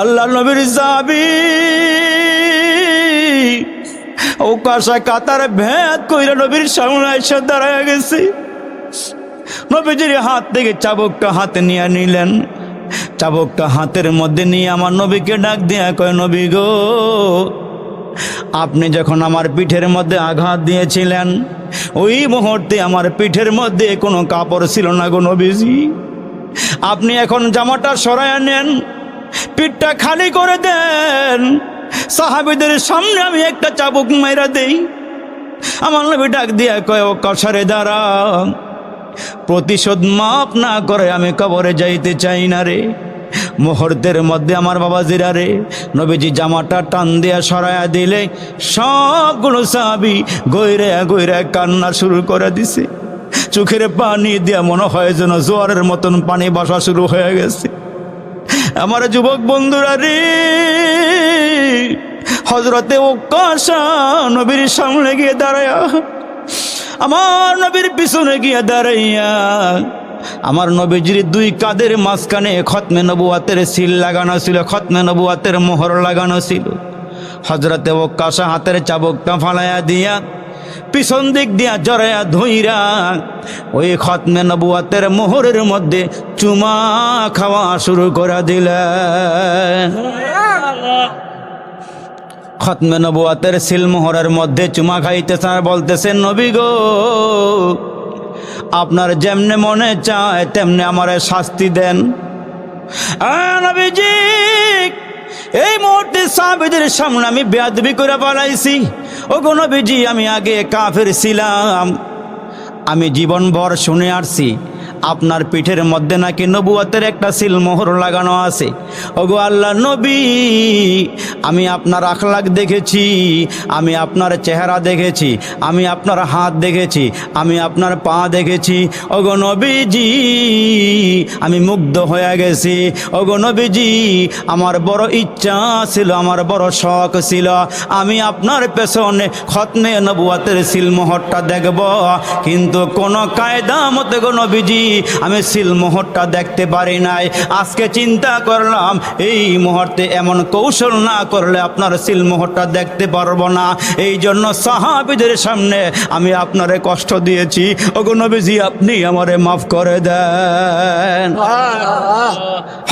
আল্লাহ নবীর সাবি ও কাশা কাতার ভেদ কইরা নবীর সামনে এসে দাঁড়ায় গেছে। নবীজির হাত থেকে চাবকটা হাতে নিয়ে নিলেন। চাবকটা হাতের মধ্যে নিয়ে আমার নবীকে ডাক দিয়া কয়, নবী গো, আপনি যখন আমার পিঠের মধ্যে আঘাত দিয়েছিলেন, ওই মুহূর্তে আমার পিঠের মধ্যে কোনো কাপড় ছিল না গো নবীজি। আপনি এখন জামাটা সরায় নেন পিঠটা খালি করে দেন। সাহাবিদের সামনে আমি একটা চাবুক মাইরা দেই। আমার নবী ডাক দিয়া কয়, ও কষারে দ্বারা প্রতিশোধ মাপ না করে আমি কবরে যাইতে চাই না রে। মুহূর্তের মধ্যে আমার বাবা জিরা রে, নবীজি জামাটা টান দিয়া সরাইয়া দিলে সবগুলো সাবি গইরে গইরে কান্না শুরু করে দিছে। চোখের পানি দিয়া মনে হয় যেন জোয়ারের মতন পানি বাসা শুরু হয়ে গেছে। আমার যুবক বন্ধুরা রে হজরতে ও কাশা নবীর সামনে গিয়ে দাঁড়ায়া, আমার নবীর পিছনে গিয়ে দাঁড়াইয়া, আমার নবীজির দুই কাদের মাঝখানে খতমে নবুয়াতের সিল লাগানো ছিল, খতমে নবুয়াতের মোহর লাগানো ছিল। হজরতে ও কাশা হাতের চাবকটা ফালাইয়া দিয়া পিছন দিক দিয়া জড়াইয়া ধইরা, ওই খতমে নবুয়াতের মোহরের মধ্যে চুমা খাওয়া শুরু করে দিলেন খতমে নবুয়াতের সিলমোহরের মধ্যে চুমা খাইতেছেন আর বলতেছেন নবী গো, আপনার যেমনে মনে চায়, তেমনি আমার শাস্তি দেন। এই মুহূর্তে সাহাবিদের সামনে আমি বেয়াদবি করে পালাইছি ও নবীজি, আমি আগে কাফের ছিলাম। আমি জীবনভর শুনে আসছি, আপনার পিঠের মধ্যে নাকি নবুয়াতের একটা সিলমোহর লাগানো আছে। ওগো আল্লাহ নবী আমি আপনার আখলাক দেখেছি, আমি আপনার চেহারা দেখেছি, আমি আপনার হাত দেখেছি, আমি আপনার পা দেখেছি। ওগো নবীজি, আমি মুগ্ধ হয়ে গেছি। ওগো নবীজি, আমার বড় ইচ্ছা ছিল, আমার বড় শখ ছিল। আমি আপনার পেছনে খতনে নবুয়াতের সিলমোহরটা দেখব। কিন্তু কোনো কায়দা মতে গো নবীজি, আমি সিলমোহরটা দেখতে পারি নাই। আজকে চিন্তা করলাম, এই মুহূর্তে এমন কৌশল না করলে আপনার সিলমোহরটা দেখতে পারব না। এই জন্য সাহাবিদের সামনে আমি আপনারে কষ্ট দিয়েছি। ওগো নবীজি, আপনি আমারে মাফ করে দেন।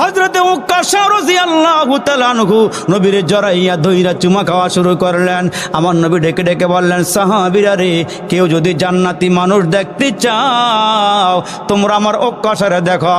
হজরতে আল্লাহ নবীর জড়াইয়া ধইরা চুমা খাওয়া শুরু করলেন। আমার নবী ডেকে ডেকে বললেন, সাহাবিরা রে, কেউ যদি জান্নাতি মানুষ দেখতে চাও, তোমরা আমার অক্কাশারে দেখো।